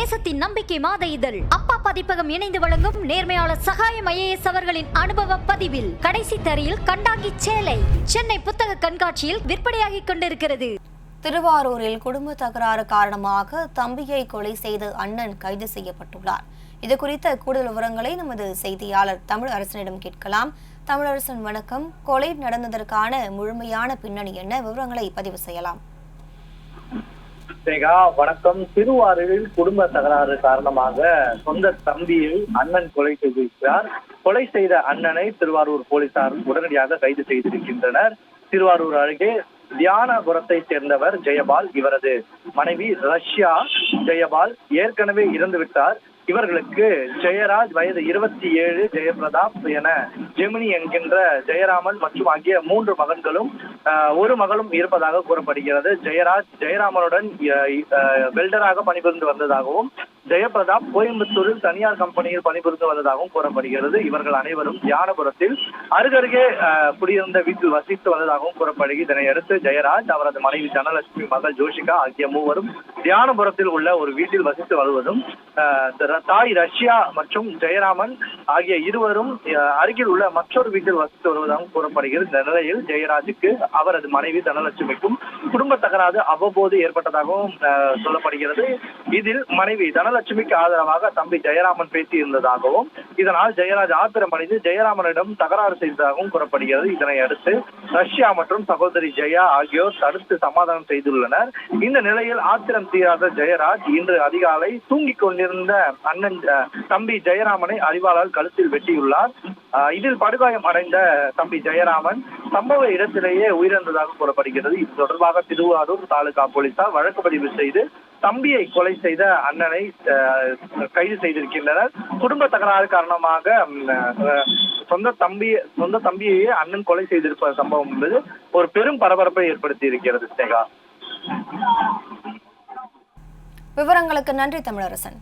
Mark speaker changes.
Speaker 1: தேசத்தின் நம்பிக்கை மாத இதழ். அப்பா பதிப்பகம் இணைந்து வழங்கும் நேர்மையாளர் சகாயம் ஐஏஎஸ் அவர்களின் அனுபவ பதிவில். கடைசி தரையில் கண்டாங்கி சேலை. சென்னை புத்தக கண்காட்சியில் விற்பனையாகிக் கொண்டிருக்கிறது.
Speaker 2: திருவாரூரில் குடும்ப தகராறு காரணமாக தம்பியை கொலை செய்த அண்ணன் கைது செய்யப்பட்டுள்ளார். இது குறித்த கூடுதல் விவரங்களை நமது செய்தியாளர் தமிழ் அரசனிடம் கேட்கலாம். தமிழரசன் வணக்கம். கொலை நடந்ததற்கான முழுமையான பின்னணி என்ன? விவரங்களை பதிவு செய்யலாம்.
Speaker 3: சேகா வணக்கம். திருவாரூரில் குடும்ப தகராறு காரணமாக சொந்த தம்பியை அண்ணன் கொலை செய்திருக்கிறார். கொலை செய்த அண்ணனை திருவாரூர் போலீசார் உடனடியாக கைது செய்திருக்கின்றனர். திருவாரூர் அருகே தியானபுரத்தை சேர்ந்தவர் ஜெயபால் இவரது மனைவி ரஷ்யா. ஜெயபால் ஏற்கனவே இறந்துவிட்டார். இவர்களுக்கு ஜெயராஜ் வயது இருபத்தி ஏழு ஜெயபிரதாப் என ஜெமினி என்கின்ற ஜெயராமன் மற்றும் ஆகிய மூன்று மகன்களும் ஆஹ், ஒரு மகளும் இருப்பதாக கூறப்படுகிறது. ஜெயராஜ் ஜெயராமனுடன் வெல்டராக பணிபுரிந்து வந்ததாகவும் ஜெயபிரதாப் கோயம்புத்தூரில் தனியார் கம்பெனியில் பணிபுரிந்து வந்ததாகவும் கூறப்படுகிறது. இவர்கள் அனைவரும் தியானபுரத்தில் அருகருகே குடியிருந்த வீட்டில் வசித்து வந்ததாகவும் கூறப்படுகிறது. இதனை அடுத்து ஜெயராஜ் அவரது மனைவி தனலட்சுமி மகள் ஜோஷிகா ஆகிய மூவரும் தியானபுரத்தில் உள்ள ஒரு வீட்டில் வசித்து வருவதும் தாய் ரஷ்யா மற்றும் ஜெயராமன் ஆகிய இருவரும் அருகில் உள்ள மற்றொரு வீட்டில் வசித்து வருவதாகவும் கூறப்படுகிறது. இந்த நிலையில் ஜெயராஜுக்கு அவரது மனைவி தனலட்சுமிக்கும் குடும்ப தகராறு அவ்வப்போது ஏற்பட்டதாகவும் சொல்லப்படுகிறது. இதில் மனைவி தனலட்சுமிக்கு ஆதரவாக தம்பி ஜெயராமன் பேசி இருந்ததாகவும் இதனால் ஜெயராஜ் ஆத்திரமடைந்து ஜெயராமனிடம் தகராறு செய்ததாகவும் கூறப்படுகிறது. இதனை அடுத்து ரஷ்யா மற்றும் சகோதரி ஜெயா ஆகியோர் தடுத்து சமாதானம் செய்துள்ளனர். இந்த நிலையில் ஆத்திரம் தீராத ஜெயராஜ் இன்று அதிகாலை தூங்கிக் கொண்டிருந்த அண்ணன் தம்பி ஜெயராமனை அறிவாளால் கழுத்தில் வெட்டியுள்ளார். இதில் படுகாயம் அடைந்த தம்பி ஜெயராமன் சம்பவ இடத்திலேயே உயிரிழந்ததாக கூறப்படுகிறது. இது தொடர்பாக திருவாரூர் தாலுகா போலீசார் வழக்கு பதிவு செய்து தம்பியை கொலை செய்த அண்ணனை கைது செய்திருக்கின்றனர். குடும்ப தகராறு காரணமாக சொந்த தம்பி சொந்த தம்பியையே அண்ணன் கொலை செய்திருப்ப சம்பவம் என்பது ஒரு பெரும் பரபரப்பை ஏற்படுத்தி இருக்கிறது ஸ்னேகா.
Speaker 2: விவரங்களுக்கு நன்றி தமிழரசன்.